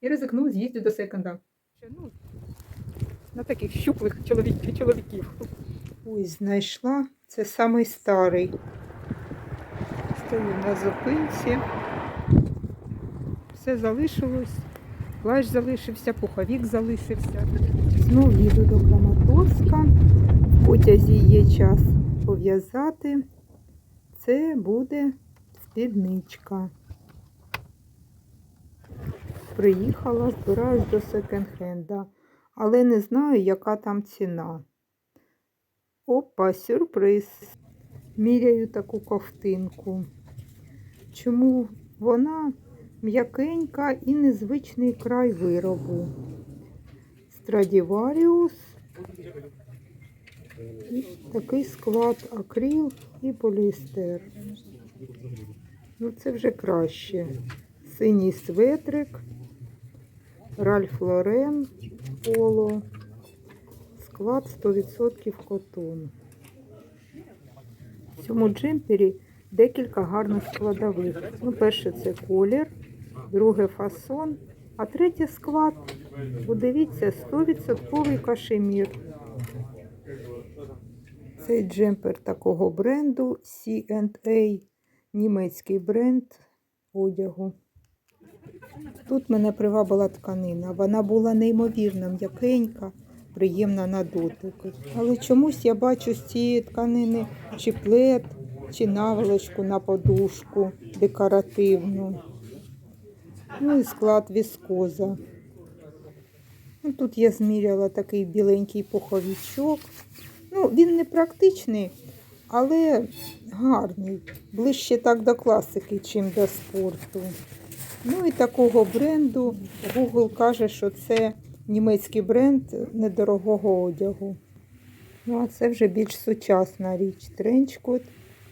І ризикнув з'їздити до секонда. Ну, на таких щуплих чоловік, чоловіків. Ось знайшла. Це самий старий. Стою на зупинці. Все залишилось. Плащ залишився, пуховік залишився. Знову їду до Краматорська. В потязі є час пов'язати. Це буде спідничка. Приїхала, збираюсь до секонд-хенда, але не знаю, яка там ціна. Опа, сюрприз. Міряю таку ковтинку. Чому вона м'якенька і незвичний край виробу? Страдіваріус. І Такий склад акрил і поліестер. Ну, це вже краще. Синій светрик, Ральф Лорен, Поло. Склад 100% котон. В цьому джемпері декілька гарних складових. Ну, перше це колір, друге фасон, а третє склад. Подивіться, 100% кашемір. Цей джемпер такого бренду C&A, німецький бренд одягу. Тут мене привабила тканина. Вона була неймовірно м'якенька, приємна на дотик. Але чомусь я бачу з цієї тканини чи плед, чи наволочку на подушку декоративну. Ну і склад віскоза. Ну, тут я зміряла такий біленький пуховичок. Ну, він не практичний, але гарний. Ближче так до класики, чим до спорту. Ну і такого бренду Google каже, що це німецький бренд недорогого одягу. Ну, а це вже більш сучасна річ. Тренчкот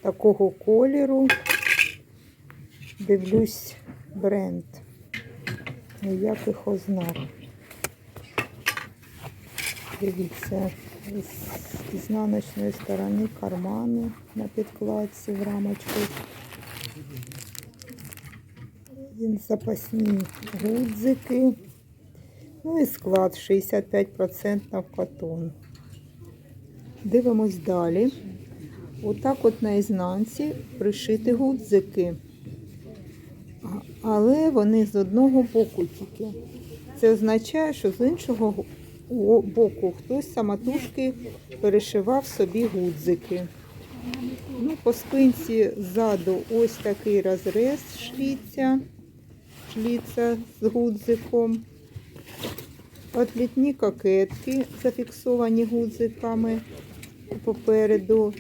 такого кольору. Дивлюсь бренд. Ніяких ознак. Дивіться, з ізнаночної сторони кармани на підкладці в рамочку. Запасні гудзики. Ну і склад 65% котон. Дивимось далі. Отак от на ізнанці пришити гудзики. Але вони з одного боку тільки. Це означає, що з іншого боку хтось самотужки перешивав собі гудзики. Ну, по спинці ззаду ось такий розрез шліця, шліця з гудзиком. Отлітні кокетки зафіксовані гудзиками попереду.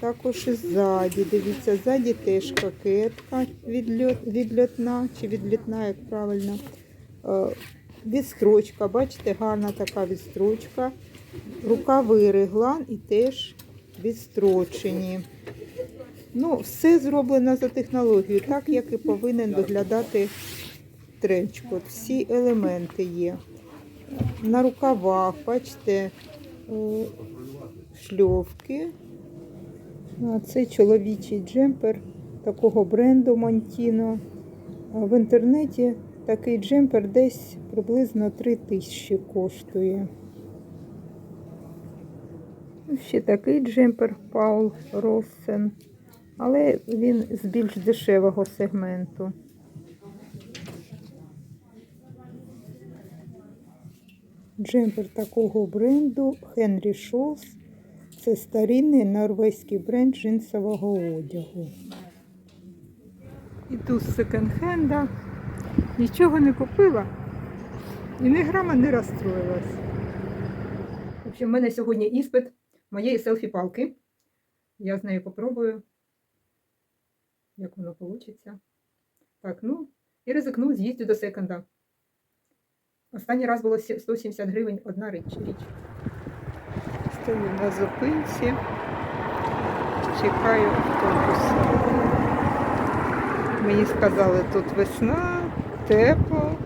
Також і ззаді. Дивіться, ззаді теж кокетка відльот, відльотна чи відлітна, як правильно. Е, Відстрочка, бачите, гарна така відстрочка. Рукави реглан і теж відстрочені. Ну, все зроблено за технологією, так як і повинен виглядати тренчкот. Всі елементи є. На рукавах, бачите, шльовки. А це чоловічий джемпер такого бренду Монтіно. В інтернеті такий джемпер десь приблизно 3 тисячі коштує. Ще такий джемпер Паул Россен, але він з більш дешевого сегменту. Джемпер такого бренду Henry Scholes. Це старинний норвезький бренд джинсового одягу. Іду з секонд-хенда. Нічого не купила і ні грама не розстроїлась. В в мене сьогодні іспит моєї селфі-палки. Я з нею попробую, як воно вийде. Так, ну, і ризикну з'їздю до секонда. Останній раз було 170 гривень одна річ. річ. Стою на зупинці, чекаю автобуса. Мені сказали, тут весна, тепло,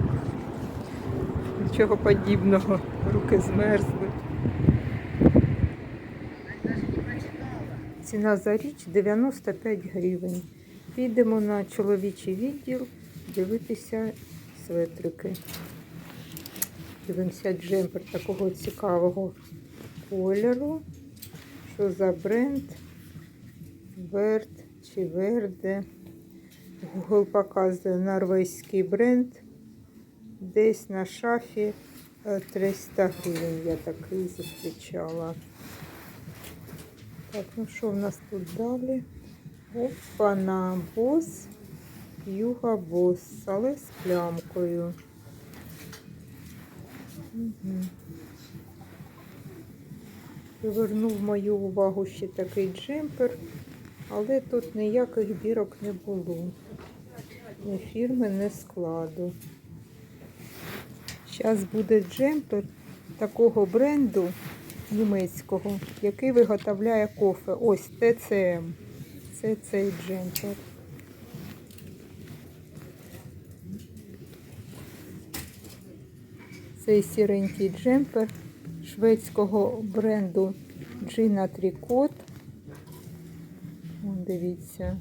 нічого подібного, руки змерзли. Ціна за річ 95 гривень. Підемо на чоловічий відділ дивитися светрики. Дивимося джемпер такого цікавого кольору. Що за бренд? Верт чи Верде. Google показує норвезький бренд. Десь на шафі е, 300 гривень я такий зустрічала. Так, ну що в нас тут далі? Опа-на бос, юга бос, але з плямкою. Угу. Привернув мою увагу ще такий джемпер, але тут ніяких бірок не було. Ні фірми, ні складу. Зараз буде джемпер такого бренду німецького, який виготовляє кофе. Ось ТЦМ. Це цей джемпер. Цей сіренький джемпер шведського бренду Gina Tricot. Дивіться.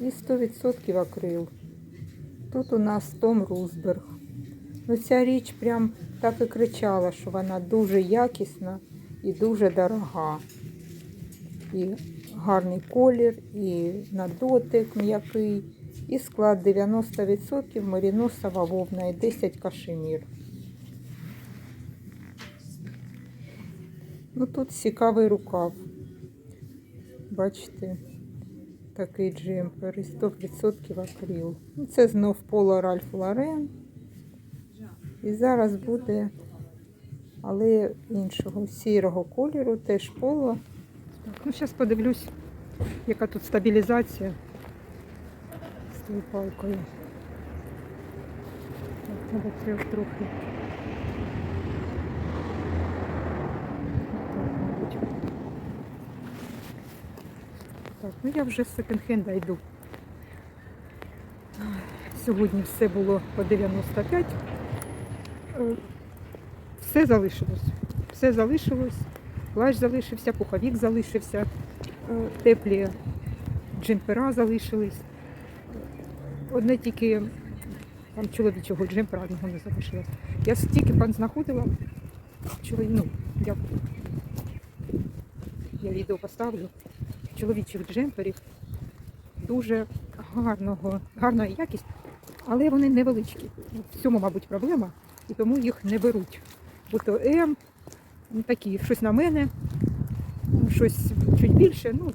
І 100% акрил. Тут у нас Том Рузберг. Ну, ця річ прям так і кричала, що вона дуже якісна і дуже дорога. І гарний колір, і на дотик м'який, і склад 90% меріносова вовна і 10 кашемір. Ну тут цікавий рукав. Бачите, такий джемпер і 100% акрил. Ну, це знов поло Ральф Лорен. І зараз буде, але іншого сірого кольору, теж поло. Так, ну зараз подивлюсь, яка тут стабілізація з тою палкою. Так, треба трьох трохи. Так, ну я вже з секонд-хенда йду. Сьогодні все було по 95. Е, Все залишилось. Все залишилось. Плащ залишився, пуховік залишився, е, теплі джемпера залишились. Одне тільки там чоловічого джемпера одного не залишилось. Я стільки пан знаходила. Чоловік, ну, я, я відео поставлю. Чоловічих джемперів дуже гарного, гарна якість, але вони невеличкі. В цьому, мабуть, проблема, і тому їх не беруть. Бо то М, такі, щось на мене, ну, щось чуть більше, ну,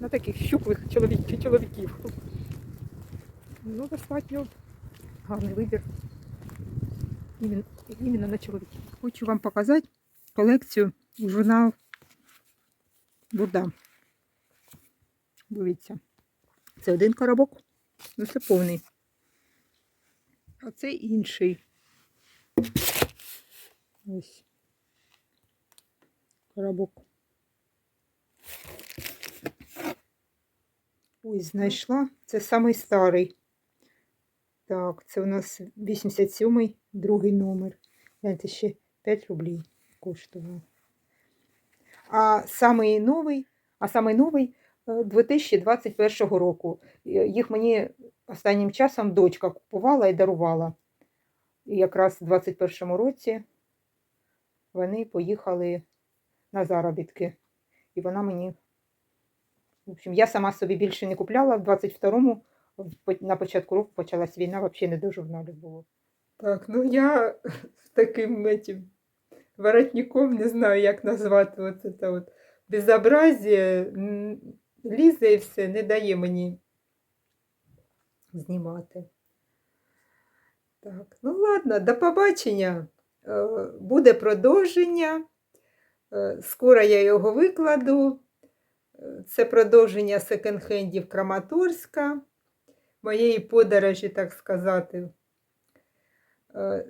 на таких щуплих чоловік, чоловіків. Ну, достатньо гарний вибір. Іменно на чоловіків. Хочу вам показати колекцію журнал Бурда. Дивіться. Це один коробок, ну це повний. А це інший. Ось. Коробок. Ось, знайшла. Це самий старий. Так, це у нас 87-й, другий номер. Гляньте, ще 5 рублів коштував. А самий новий, а самий новий е, 2021 року. Е, Їх мені останнім часом дочка купувала і дарувала. І якраз в 21 році вони поїхали на заробітки. І вона мені. В общем, я сама собі більше не купляла. В 22-му на початку року почалась війна, взагалі не до журналів було. Так, ну я з таким этим воротником не знаю, як назвати оце це от безобразие. Лізе і все, не дає мені знімати. Так, ну ладно, до побачення. Е, Буде продовження. Е, Скоро я його викладу. Е, Це продовження секонд-хендів Краматорська, моєї подорожі, так сказати. Е,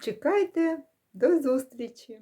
Чекайте, до зустрічі!